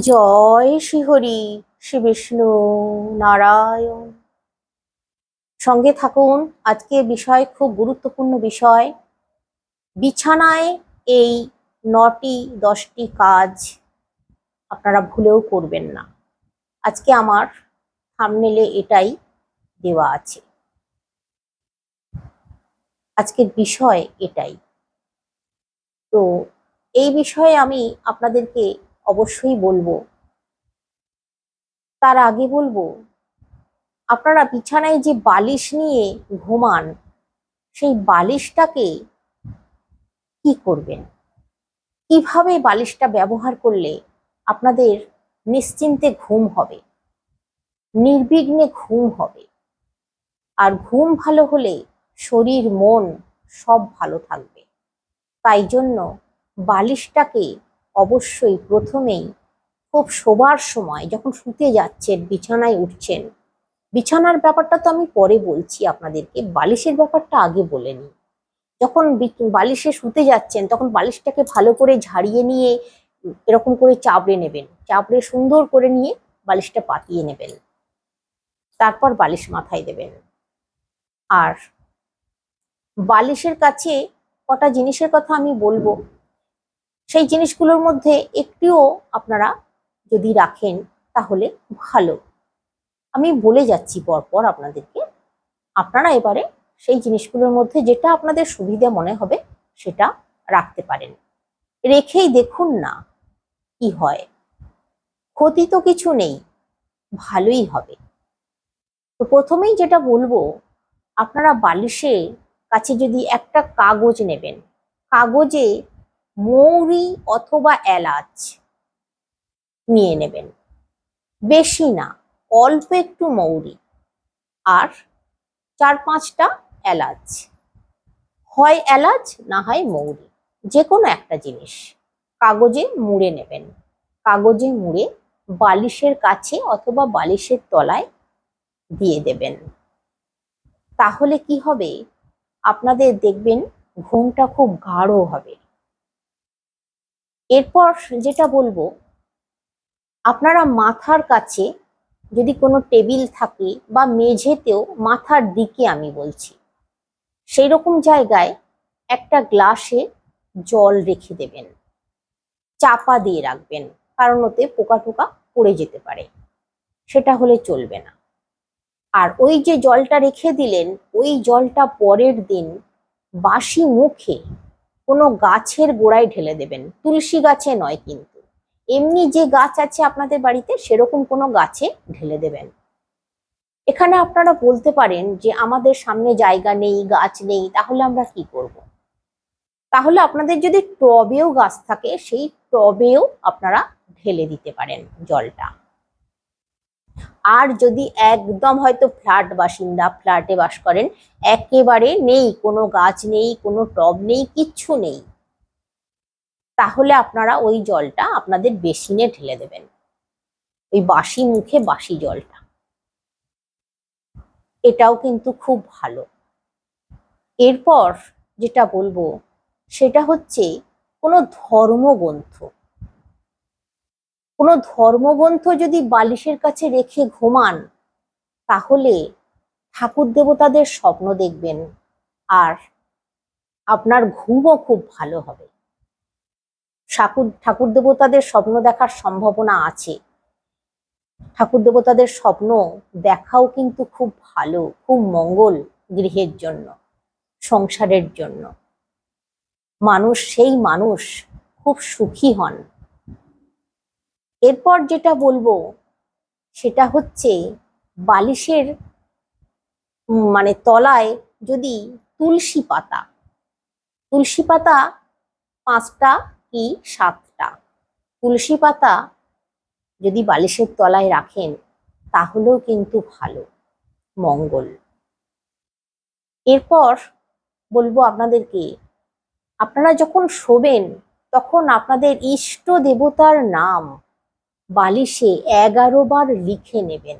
জয় শ্রীহরি, শ্রী বিষ্ণু নারায়ণ। সঙ্গে থাকুন, আজকে বিষয় খুব গুরুত্বপূর্ণ বিষয়। বিছানায় এই নটি, দশটি কাজ আপনারা ভুলেও করবেন না। আজকে আমার থামনেলে এটাই দেওয়া আছে। আজকের বিষয় এটাই। তো এই বিষয়ে আমি আপনাদেরকে অবশ্যই বলব। তার আগে বলব, আপনারা বিছানায় যে বালিশ নিয়ে ঘুমান, সেই বালিশটাকে কি করবেন? কীভাবে বালিশটা ব্যবহার করলে আপনাদের নিশ্চিন্তে ঘুম হবে? নির্বিঘ্নে ঘুম হবে। আর ঘুম ভালো হলে শরীর, মন সব ভালো থাকবে। তাই জন্য বালিশটাকে অবশ্যই প্রথমেই খুব শোবার সময় যখন শুতে যাচ্ছেন, বিছানায় উঠছেন। বিছানার ব্যাপারটা তো আমি পরে বলছি আপনাদেরকে, বালিশের ব্যাপারটা আগে বলে নিই। যখন বালিশে শুতে যাচ্ছেন, তখন বালিশটাকে ভালো করে ঝাড়িয়ে নিয়ে এরকম করে চাপড়ে নেবেন। চাপড়ে সুন্দর করে নিয়ে বালিশটা পাতিয়ে নেবেন। তারপর বালিশ মাথায় দেবেন। আর বালিশের কাছে কটা জিনিসের কথা আমি বলব? সেই জিনিসগুলোর মধ্যে একটিও আপনারা যদি রাখেন, তাহলে ভালো। আমি বলে যাচ্ছি পরপর আপনাদেরকে, আপনারা এবারে সেই জিনিসগুলোর মধ্যে যেটা আপনাদের সুবিধা মনে হবে, সেটা রাখতে পারেন। রেখেই দেখুন না কি হয়। ক্ষতি তো কিছু নেই, ভালোই হবে। তো প্রথমেই যেটা বলব, আপনারা বালিশে কাছে যদি একটা কাগজ নেবেন, কাগজে মৌরি অথবা এলাচ নিয়ে নেবেন। বেশি না, অল্প একটু মৌরি আর চার পাঁচটা এলাচ। হয় এলাচ, না হয় মৌরি যে কোনো একটা জিনিস। কাগজে মুড়ে নেবেন। কাগজে মুড়ে বালিশের কাছে অথবা বালিশের তলায় দিয়ে দেবেন। তাহলে কি হবে? আপনাদের দেখবেন ঘুমটা খুব গাঢ় হবে। এরপর যেটা বলব, আপনারা মাথার কাছে যদি কোনো টেবিল থাকে বা মেঝেতেও মাথার দিকে আমি বলছি সেই রকম জায়গায় একটা গ্লাসে জল রেখে দেবেন। চাপা দিয়ে রাখবেন, কারণ ওতে পোকা টোকা পড়ে যেতে পারে, সেটা হলে চলবে না। আর ওই যে জলটা রেখে দিলেন, ওই জলটা পরের দিন বাসি মুখে কোনো গাছের গোড়ায় ঢেলে দেবেন। তুলসী গাছে নয় কিন্তু। এমনি যে গাছ আছে আপনাদের বাড়িতে, সেরকম কোনো গাছে ঢেলে দেবেন। এখানে আপনারা বলতে পারেন যে, আমাদের সামনে জায়গা নেই, গাছ নেই, তাহলে আমরা কি করব। তাহলে আপনাদের যদি টবেও গাছ থাকে, সেই টবেও আপনারা ঢেলে দিতে পারেন জলটা। আর যদি একদম হয়তো ফ্ল্যাট বাসিন্দা, ফ্ল্যাটে বাস করেন, একেবারে নেই, কোনো গাছ নেই, কোনো টব নেই, কিচ্ছু নেই, তাহলে আপনারা ওই জলটা আপনাদের বেসিনে ঢেলে দেবেন। ওই বাসি মুখে বাসি জলটা। এটাও কিন্তু খুব ভালো। এরপর যেটা বলব, সেটা হচ্ছে কোনো ধর্মগ্রন্থ। কোনো ধর্মগ্রন্থ যদি বালিশের কাছে রেখে ঘুমান, তাহলে ঠাকুর দেবতাদের স্বপ্ন দেখবেন আর আপনার ঘুমও খুব ভালো হবে। ঠাকুর ঠাকুর দেবতাদের স্বপ্ন দেখার সম্ভাবনা আছে। ঠাকুর দেবতাদের স্বপ্ন দেখাও কিন্তু খুব ভালো, খুব মঙ্গল গৃহের জন্য, সংসারের জন্য। মানুষ সেই মানুষ, খুব সুখী হন। এরপর যেটা বলব, সেটা হচ্ছে বালিশের মানে তলায় যদি তুলসী পাতা তুলসী পাতা পাঁচটা কি সাতটা? তুলসী পাতা যদি বালিশের তলায় রাখেন, তাহলেও কিন্তু ভালো, মঙ্গল। এরপর বলব আপনাদেরকে, আপনারা যখন শোবেন, তখন আপনাদের ইষ্ট দেবতার নাম বালিশে এগারো বার লিখে নেবেন।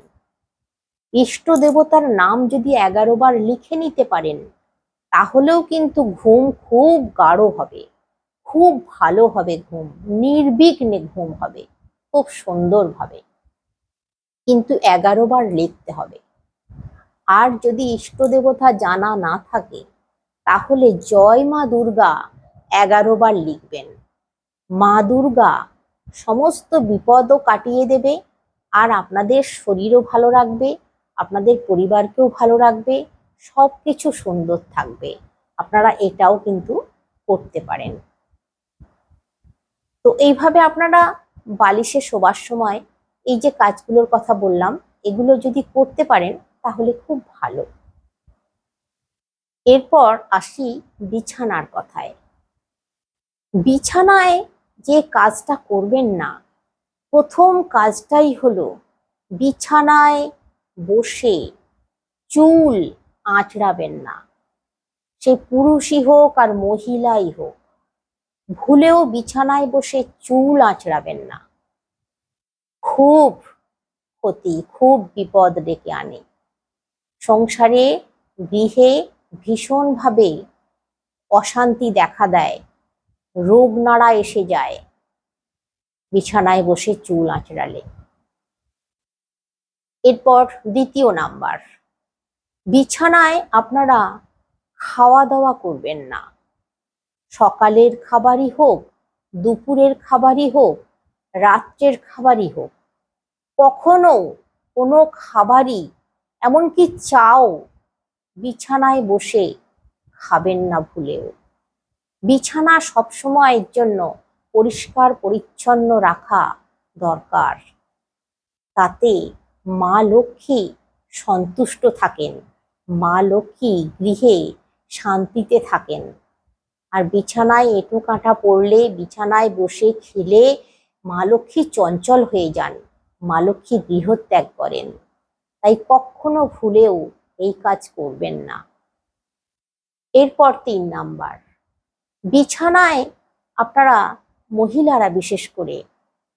ইষ্ট দেবতার নাম যদি এগারো বার লিখে নিতে পারেন, তাহলেও কিন্তু ঘুম খুব গাঢ় হবে। খুব ভালো হবে ঘুম, নির্বিঘ্নে ঘুম হবে, খুব সুন্দরভাবে কিন্তু এগারো বার লিখতে হবে। আর যদি ইষ্ট দেবতা জানা না থাকে, তাহলে জয় মা দুর্গা এগারো বার লিখবেন। মা দুর্গা সমস্ত বিপদও কাটিয়ে দেবে, আর আপনাদের শরীরও ভালো রাখবে, আপনাদের পরিবারকেও ভালো রাখবে সব কিছু সুন্দর থাকবে। আপনারা এটাও কিন্তু করতে পারেন। তো এইভাবে আপনারা বালিশে শোবার সময় এই যে কাজগুলোর কথা বললাম, এগুলো যদি করতে পারেন, তাহলে খুব ভালো। এরপর আসি বিছানার কথায়। বিছানায় যে কাজটা করবেন না। প্রথম কাজটাই হলো বিছানায় বসে চুল আঁচড়াবেন না। সে পুরুষই হোক আর মহিলাই হোক, ভুলেও বিছানায় বসে চুল আঁচড়াবেন না। খুব ক্ষতি, খুব বিপদ ডেকে আনে। সংসারে গৃহে ভীষণভাবে অশান্তি দেখা দেয়। রোগ নাড়া এসে যায়। বিছানায় বসে চুল আঁচড়ালে। এরপর দ্বিতীয় নাম্বার। বিছানায় আপনারা খাওয়া দাওয়া করবেন না। সকালের খাবারই হোক, দুপুরের খাবারই হোক, রাত্রের খাবারই হোক। কখনো কোনো খাবারই, এমনকি চাও বিছানায় বসে খাবেন না ভুলেও। বিছানা সবসময়ের জন্য পরিষ্কার, পরিচ্ছন্ন রাখা দরকার। তাতে মা লক্ষ্মী সন্তুষ্ট থাকেন। মা লক্ষ্মী গৃহে শান্তিতে থাকেন। আর বিছানায় এঁটো কাঁটা পড়লে বিছানায় বসে খেলে মা লক্ষ্মী চঞ্চল হয়ে যান। মা লক্ষ্মী গৃহত্যাগ করেন। তাই কখনো ভুলেও এই কাজ করবেন না। এরপর তিন নাম্বার। বিছানায় আপনারা মহিলারা বিশেষ করে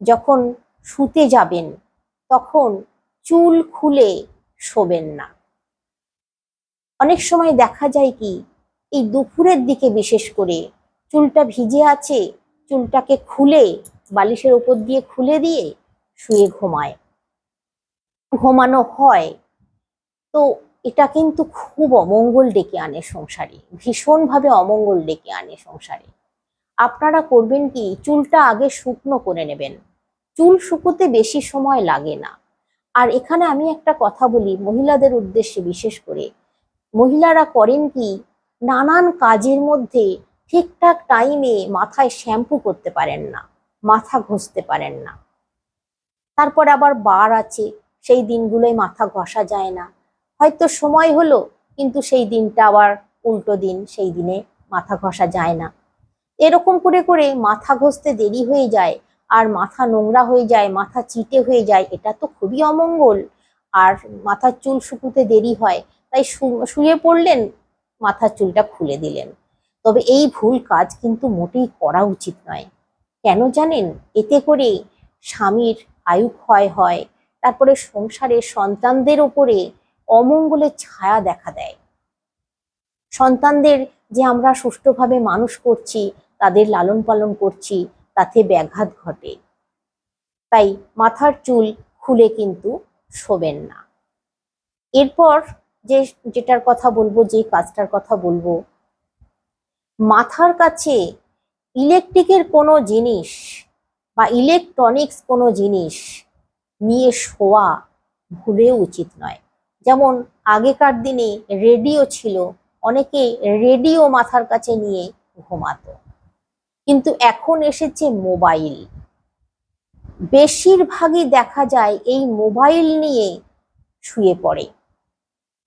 যখন শুতে যাবেন, তখন চুল খুলে শোবেন না। অনেক সময় দেখা যায় কি, এই দুপুরের দিকে বিশেষ করে চুলটা ভিজে আছে, চুলটাকে খুলে, বালিশের ওপর দিয়ে খুলে দিয়ে শুয়ে ঘুমায়। ঘুমানো হয়। তো এটা কিন্তু খুব অমঙ্গল ডেকে আনে সংসারে, ভীষণভাবে অমঙ্গল ডেকে আনে সংসারে। আপনারা করবেন কি, চুলটা আগে শুকনো করে নেবেন। চুল শুকোতে বেশি সময় লাগে না। আর এখানে আমি একটা কথা বলি মহিলাদের উদ্দেশ্যে বিশেষ করে। মহিলারা করেন কি, নানান কাজের মধ্যে ঠিকঠাক টাইমে মাথায় শ্যাম্পু করতে পারেন না, মাথা ঘষতে পারেন না। তারপর আবার বার আছে, সেই দিনগুলোয় মাথা ঘষা যায় না। হয়তো সময় হলো, কিন্তু সেই দিনটা আবার উল্টো দিন, সেই দিনে মাথা ঘষা যায় না। এরকম করে করে মাথা ঘষতে দেরি হয়ে যায়, আর মাথা নোংরা হয়ে যায়, মাথা চিটে হয়ে যায়, এটা তো খুবই অমঙ্গল। আর মাথার চুল শুকুতে দেরি হয়, তাই শুয়ে পড়লেন, মাথার চুলটা খুলে দিলেন। তবে এই ভুল কাজ কিন্তু মোটেই করা উচিত নয়। কেন জানেন? এতে করে স্বামীর আয়ু ক্ষয় হয়, তারপরে সংসারে সন্তানদের ওপরে অমঙ্গলের ছায়া দেখা দেয়। সন্তানদের যে আমরা সুষ্ঠুভাবে মানুষ করছি, তাদের লালন পালন করছি, তাতে ব্যাঘাত ঘটে। তাই মাথার চুল খুলে কিন্তু শোবেন না। এরপর যে, যেটার কথা বলব, যে কাজটার কথা বলব, মাথার কাছে ইলেকট্রিকের কোনো জিনিস বা ইলেকট্রনিক্স কোনো জিনিস নিয়ে শোয়া ভুলেও উচিত নয়। যেমন আগেকার দিনে রেডিও ছিল, অনেকে রেডিও মাথার কাছে নিয়ে ঘুমাতো। কিন্তু এখন এসেছে মোবাইল। বেশিরভাগই দেখা যায় এই মোবাইল নিয়ে শুয়ে পড়ে।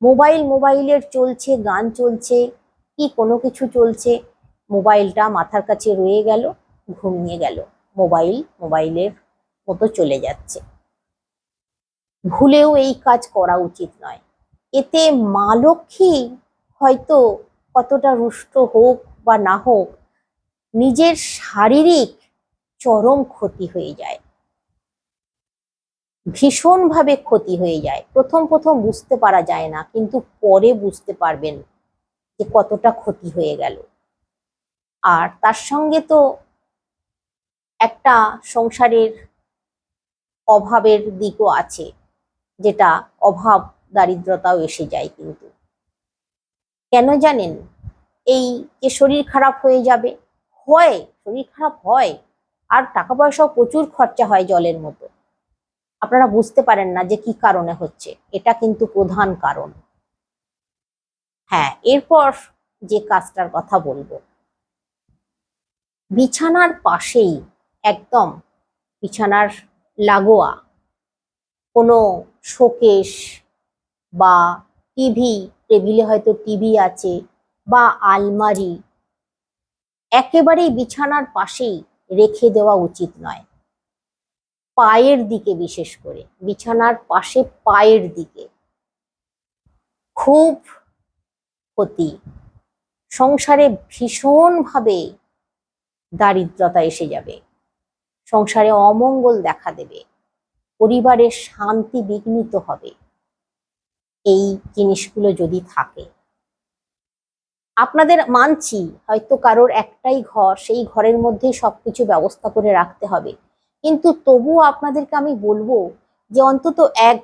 মোবাইল মোবাইলের চলছে, গান চলছে, কি কোনো কিছু চলছে, মোবাইলটা মাথার কাছে রয়ে গেল, ঘুমিয়ে গেল, মোবাইল মোবাইলের মতো চলে যাচ্ছে। ভুলেও এই কাজ করা উচিত নয়। এতে মা লক্ষ্মী হয়তো কতটা রুষ্ট হোক বা না হোক, নিজের শারীরিক চরম ক্ষতি হয়ে যায়। ভীষণভাবে ক্ষতি হয়ে যায়। প্রথম প্রথম বুঝতে পারা যায় না, কিন্তু পরে বুঝতে পারবেন যে কতটা ক্ষতি হয়ে গেল। আর তার সঙ্গে তো একটা সংসারের অভাবের দিকও আছে। যেটা অভাব, দারিদ্রতাও এসে যায় কিন্তু। কেন জানেন? এই যে শরীর খারাপ হয়ে যাবে, হয়, শরীর খারাপ হয়, আর টাকা পয়সাও প্রচুর খরচা হয় জলের মতো। আপনারা বুঝতে পারেন না যে কি কারণে হচ্ছে, এটা কিন্তু প্রধান কারণ। হ্যাঁ এরপর যে কাজটার কথা বলব। বিছানার পাশেই, একদম বিছানার লাগোয়া কোনো শোকেশ বা টিভি টেবিলে হয়তো টিভি আছে বা আলমারি একেবারেই বিছানার পাশেই রেখে দেওয়া উচিত নয়। পায়ের দিকে বিশেষ করে, বিছানার পাশে পায়ের দিকে। খুব ক্ষতি। সংসারে ভীষণভাবে দারিদ্রতা এসে যাবে। সংসারে অমঙ্গল দেখা দেবে। পরিবারের শান্তি বিঘ্নিত হবে। এই জিনিসগুলো যদি থাকে। আপনাদের মানছি, হয়তো কারোর একটাই ঘর, সেই ঘরের মধ্যেই সবকিছু ব্যবস্থা করে রাখতে হবে। কিন্তু তবুও আপনাদেরকে আমি বলব যে অন্তত এক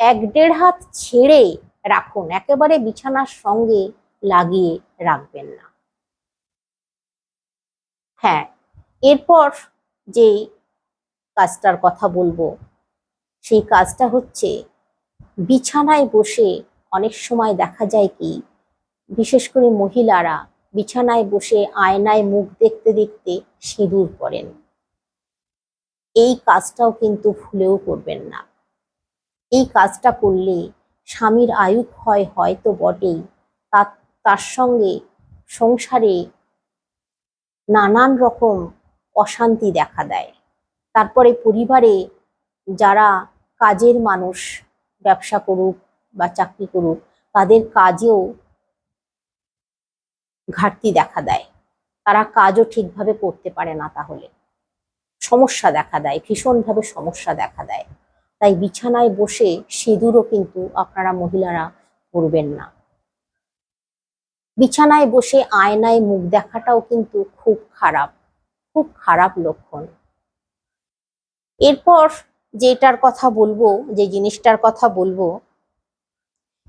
এক দেড় হাত ছেড়ে রাখুন। একেবারে বিছানার সঙ্গে লাগিয়ে রাখবেন না। হ্যাঁ এরপর যে কাজটার কথা বলব সেই কাজটা হচ্ছে বিছানায় বসে অনেক সময় দেখা যায় কি, বিশেষ করে মহিলারা বিছানায় বসে আয়নায় মুখ দেখতে দেখতে সিঁদুর করেন এই কাজটাও কিন্তু ভুলেও করবেন না। এই কাজটা করলে স্বামীর আয়ু ক্ষয় হয় তো বটেই তার তার সঙ্গে সংসারে নানান রকম অশান্তি দেখা দেয়। তারপরে পরিবারে যারা কাজের মানুষ, ব্যবসা করুক বা চাকরি করুক, তাদের কাজেও ঘাটতি দেখা দেয়। তারা কাজও ঠিকভাবে করতে পারে না তাহলে। সমস্যা দেখা দেয়, ভীষণভাবে সমস্যা দেখা দেয়। তাই বিছানায় বসে সিঁদুরও কিন্তু আপনারা মহিলারা করবেন না। বিছানায় বসে আয়নায় মুখ দেখাটাও কিন্তু খুব খারাপ খুব খারাপ লক্ষণ। এরপর যেটার কথা বলব, যে জিনিসটার কথা বলব,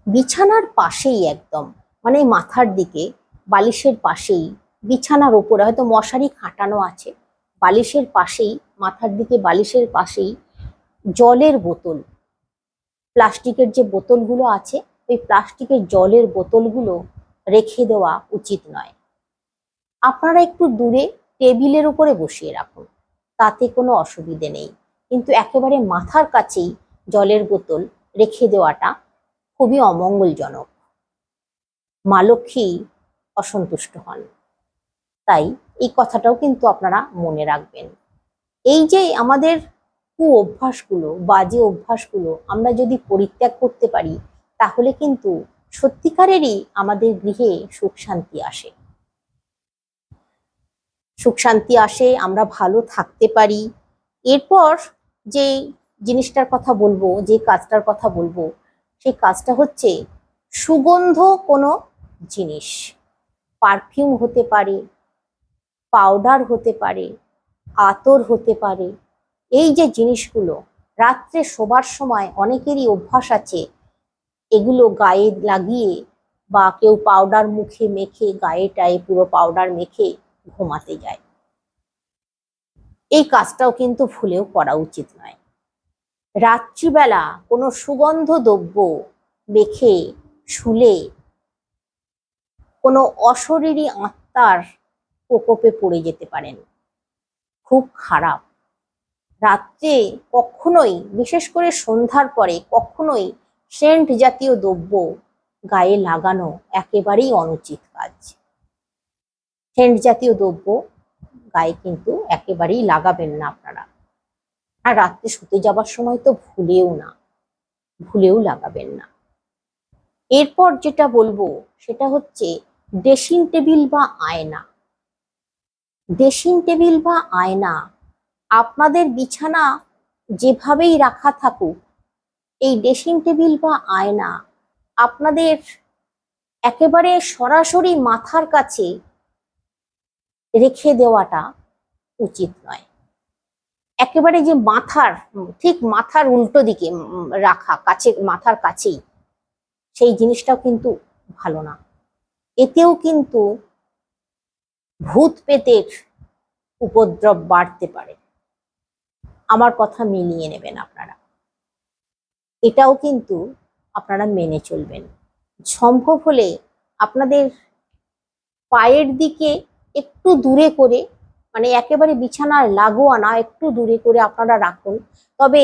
বিছানার পাশেই একদম মানে মাথার দিকে, বালিশের পাশেই, বিছানার ওপরে, হয়তো মশারি খাটানো আছে, বালিশের পাশেই, মাথার দিকে বালিশের পাশেই, জলের বোতল, প্লাস্টিকের যে বোতলগুলো আছে, ওই প্লাস্টিকের জলের বোতলগুলো রেখে দেওয়া উচিত নয়। আপনারা একটু দূরে টেবিলের উপরে বসিয়ে রাখুন, তাতে কোনো অসুবিধে নেই। কিন্তু একেবারে মাথার কাছেই জলের বোতল রেখে দেওয়াটা খুবই অমঙ্গলজনক। মা লক্ষ্মী অসন্তুষ্ট হন। তাই এই কথাটাও কিন্তু আপনারা মনে রাখবেন। এই যে আমাদের কু অভ্যাসগুলো বাজে অভ্যাসগুলো আমরা যদি পরিত্যাগ করতে পারি, তাহলে কিন্তু সত্যিকারেরই আমাদের গৃহে সুখ শান্তি আসে। সুখ শান্তি আসে, আমরা ভালো থাকতে পারি। এরপর যে জিনিসটার কথা বলব, যে কাজটার কথা বলব, সেই কাজটা হচ্ছে সুগন্ধ কোনো জিনিস। পারফিউম হতে পারে, পাউডার হতে পারে, আতর হতে পারে। এই যে জিনিসগুলো, রাত্রে শোবার সময় অনেকেরই অভ্যাস আছে, এগুলো গায়ে লাগিয়ে বা কেউ পাউডার মুখে মেখে, গায়ে টায়ে পুরো পাউডার মেখে ঘুমাতে যায়। এই কাজটাও কিন্তু ভুলেও করা উচিত নয়। রাত্রিবেলা কোনো সুগন্ধ দ্রব্য মেখে, শুলে কোনো অশরীরী আত্মার প্রকোপে পড়ে যেতে পারেন। খুব খারাপ। রাত্রে কখনোই, বিশেষ করে সন্ধ্যার পরে, কখনোই সেন্ট জাতীয় দ্রব্য গায়ে লাগানো একেবারেই অনুচিত কাজ। সেন্ট জাতীয় দ্রব্য গায়ে কিন্তু একেবারেই লাগাবেন না আপনারা। আর রাত্রে শুতে যাবার সময় তো ভুলেও না, ভুলেও লাগাবেন না। এরপর যেটা বলব, সেটা হচ্ছে ড্রেসিং টেবিল বা আয়না। ড্রেসিং টেবিল বা আয়না আপনাদের বিছানা যেভাবেই রাখা থাকুক, এই ড্রেসিং টেবিল বা আয়না আপনাদের একেবারে সরাসরি মাথার কাছে রেখে দেওয়াটা উচিত নয়। একেবারে যে মাথার, ঠিক মাথার উল্টো দিকে রাখা, কাছে, মাথার কাছেই, সেই জিনিসটাও কিন্তু ভালো না। এতেও কিন্তু ভূত পেতের উপদ্রব বাড়তে পারে। আমার কথা মিলিয়ে নেবেন আপনারা। এটাও কিন্তু আপনারা মেনে চলবেন। সম্ভব হলে আপনাদের পায়ের দিকে একটু দূরে করে মানে একেবারে বিছানার লাগোয়া না, একটু দূরে করে আপনারা রাখুন। তবে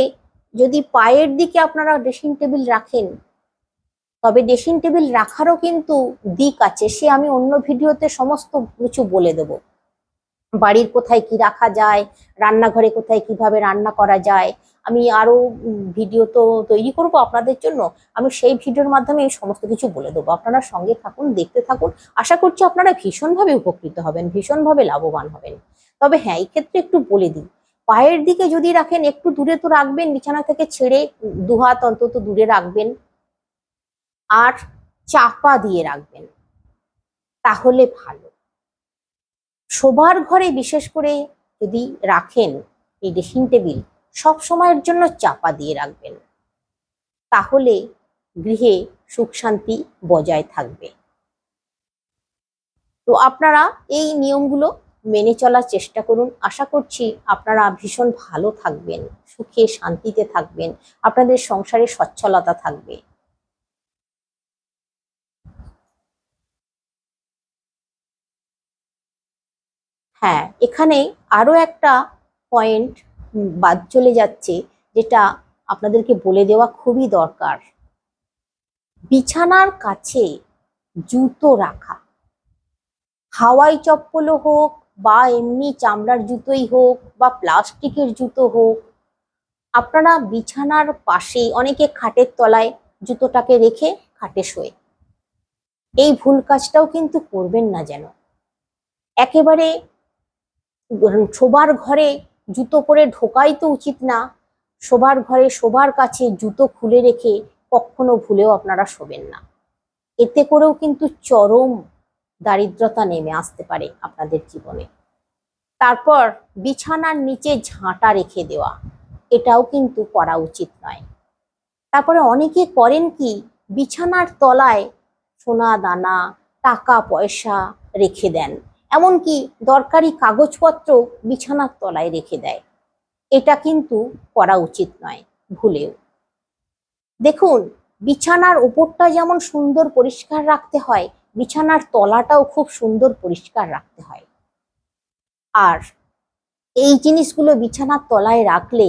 যদি পায়ের দিকে আপনারা ড্রেসিং টেবিল রাখেন, তবে ড্রেসিং টেবিল রাখারও কিন্তু দিক আছে। সে আমি অন্য ভিডিওতে সমস্ত কিছু বলে দেব। বাড়ির কোথায় কি রাখা যায়, রান্নাঘরে কোথায় কীভাবে রান্না করা যায়, আমি আরও ভিডিও তো তৈরি করব আপনাদের জন্য। আমি সেই ভিডিওর মাধ্যমে এই সমস্ত কিছু বলে দেবো। আপনারা সঙ্গে থাকুন, দেখতে থাকুন। আশা করছি আপনারা ভীষণভাবে উপকৃত হবেন, ভীষণভাবে লাভবান হবেন। তবে হ্যাঁ এই ক্ষেত্রে একটু বলে দিই। পায়ের দিকে যদি রাখেন, একটু দূরে তো রাখবেন, বিছানা থেকে ছেড়ে দুহাত অন্তত দূরে রাখবেন। আর চাপা দিয়ে রাখবেন। তাহলে ভালো। শোবার ঘরে বিশেষ করে যদি রাখেন এই ড্রেসিং টেবিল, সব সময়ের জন্য চাপা দিয়ে রাখবেন। তাহলে গৃহে সুখ শান্তি বজায় থাকবে। তো আপনারা এই নিয়মগুলো মেনে চলার চেষ্টা করুন। আশা করছি আপনারা ভীষণ ভালো থাকবেন, সুখে শান্তিতে থাকবেন, আপনাদের সংসারে সচ্ছলতা থাকবে। হ্যাঁ এখানে আরও একটা পয়েন্ট বাদ চলে যাচ্ছে যেটা আপনাদেরকে বলে দেওয়া খুবই দরকার। বিছানার কাছে জুতো রাখা। হাওয়াই চপ্পলও হোক বা এমনি চামড়ার জুতোই হোক বা প্লাস্টিকের জুতো হোক, আপনারা বিছানার পাশে অনেকে খাটের তলায় জুতোটাকে রেখে খাটে শোয়ে। এই ভুল কাজটাও কিন্তু করবেন না যেন। একেবারে শোবার ঘরে জুতো পরে ঢোকাই তো উচিত না। শোবার ঘরে, শোবার কাছে জুতো খুলে রেখে কখনো ভুলেও আপনারা শোবেন না। এতে করেও কিন্তু চরম দারিদ্রতা নেমে আসতে পারে আপনাদের জীবনে। তারপর বিছানার নিচে ঝাঁটা রেখে দেওয়া, এটাও কিন্তু করা উচিত নয়। তারপরে অনেকে করেন কি, বিছানার তলায় সোনা দানা, টাকা পয়সা রেখে দেন। এমনকি দরকারি কাগজপত্র বিছানার তলায় রেখে দেয়। এটা কিন্তু করা উচিত নয়, ভুলেও। দেখুন, বিছানার ওপরটা যেমন সুন্দর পরিষ্কার রাখতে হয়, বিছানার তলাটাও খুব সুন্দর পরিষ্কার রাখতে হয়। আর এই জিনিসগুলো বিছানার তলায় রাখলে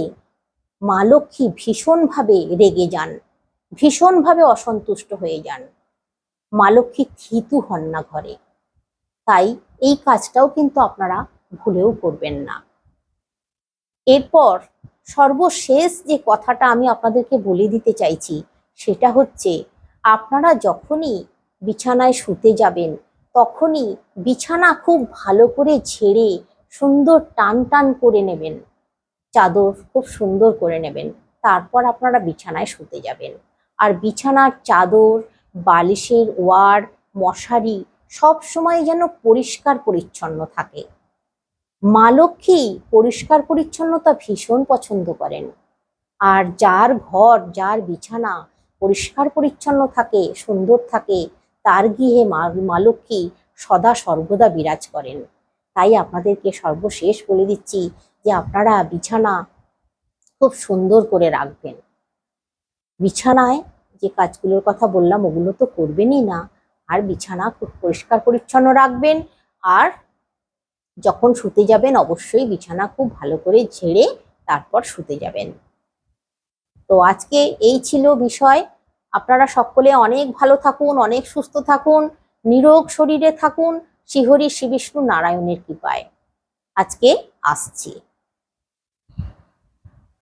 মা লক্ষ্মী ভীষণভাবে রেগে যান, ভীষণভাবে অসন্তুষ্ট হয়ে যান। মা লক্ষ্মী থিতু হন না ঘরে। তাই এই কাজটাও কিন্তু আপনারা ভুলেও করবেন না। এরপর সর্বশেষ যে কথাটা আমি আপনাদেরকে বলে দিতে চাইছি, সেটা হচ্ছে আপনারা যখনই বিছানায় শুতে যাবেন, তখনই বিছানা খুব ভালো করে ঝেড়ে সুন্দর টান টান করে নেবেন। চাদর খুব সুন্দর করে নেবেন, তারপর আপনারা বিছানায় শুতে যাবেন। আর বিছানার চাদর, বালিশের ওয়ার, মশারি সব সময় যেন পরিষ্কার পরিচ্ছন্ন থাকে। মা লক্ষ্মী পরিষ্কার পরিচ্ছন্নতা ভীষণ পছন্দ করেন। আর যার ঘর, যার বিছানা পরিষ্কার পরিচ্ছন্ন থাকে, সুন্দর থাকে, তার গৃহে মা লক্ষ্মী সদা সর্বদা বিরাজ করেন। তাই আপনাদেরকে সর্বশেষ বলে দিচ্ছি যে আপনারা বিছানা খুব সুন্দর করে রাখবেন। বিছানায় যে কাজগুলোর কথা বললাম, ওগুলো তো করবেনই না। আর বিছানা খুব পরিষ্কার পরিচ্ছন্ন রাখবেন। আর যখন শুতে যাবেন, অবশ্যই বিছানা খুব ভালো করে ঝেড়ে তারপর শুতে যাবেন। তো আজকে এই ছিল বিষয়। আপনারা সকলে অনেক ভালো থাকুন, অনেক সুস্থ থাকুন, নিরোগ শরীরে থাকুন। শ্রীহরি শ্রী বিষ্ণু নারায়ণের কৃপায়। আজকে আসছি।